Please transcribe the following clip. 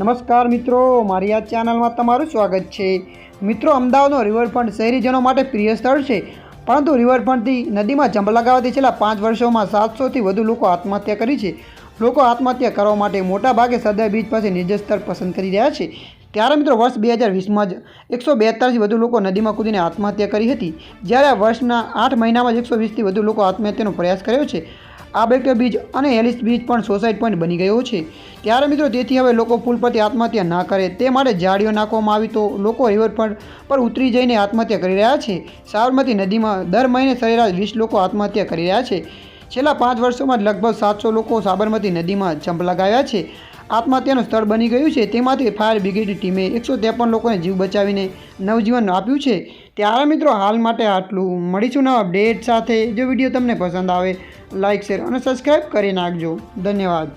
નમસ્કાર મિત્રો, મારી આ ચેનલમાં તમારું સ્વાગત છે. મિત્રો, અમદાવાદનો રિવરફ્રન્ટ શહેરીજનો માટે પ્રિય સ્થળ છે. પરંતુ રિવરફ્રન્ટથી નદીમાં જંપ લગાવવાથી છેલ્લા પાંચ વર્ષોમાં સાતસોથી વધુ લોકો આત્મહત્યા કરી છે. લોકો આત્મહત્યા કરવા માટે મોટાભાગે સરદાર બીચ પાસે નિજસ્તર પસંદ કરી રહ્યા છે. ત્યારે મિત્રો વર્ષ બે હજાર વીસમાં જ એકસો બેતાળીસથી વધુ લોકો નદીમાં કૂદીને આત્મહત્યા કરી હતી. જ્યારે આ વર્ષના આઠ મહિનામાં જ એકસો વીસથી વધુ લોકો આત્મહત્યાનો પ્રયાસ કર્યો છે. આ બેક્ટર બીચ અને એલિસ બીચ પણ સોસાઇટ પોઈન્ટ બની ગયો છે. ત્યારે મિત્રો તેથી હવે લોકો પુલ પરથી આત્મહત્યા ના કરે. તે માટે જાળીઓ નાખવામાં આવી તો લોકો રિવરફ્રન્ટ પર ઉતરી જઈને આત્મહત્યા કરી રહ્યા છે. સાબરમતી નદીમાં દર મહિને સરેરાશ વીસ લોકો આત્મહત્યા કરી રહ્યા છે. છેલ્લા પાંચ વર્ષોમાં લગભગ સાતસો લોકો સાબરમતી નદીમાં જંપ લગાવ્યા છે. આત્મહત્યાનું સ્થળ બની ગયું છે. તેમાંથી ફાયર બ્રિગેડ ટીમે એકસો ત્રેપન લોકોને જીવ બચાવીને નવજીવન આપ્યું છે. ત્યારે મિત્રો હાલ માટે આટલું. મળીશું નવા અપડેટ સાથે. જો વીડિયો તમને પસંદ આવે લાઇક શેર અને સબસ્ક્રાઈબ કરી નાખજો. ધન્યવાદ.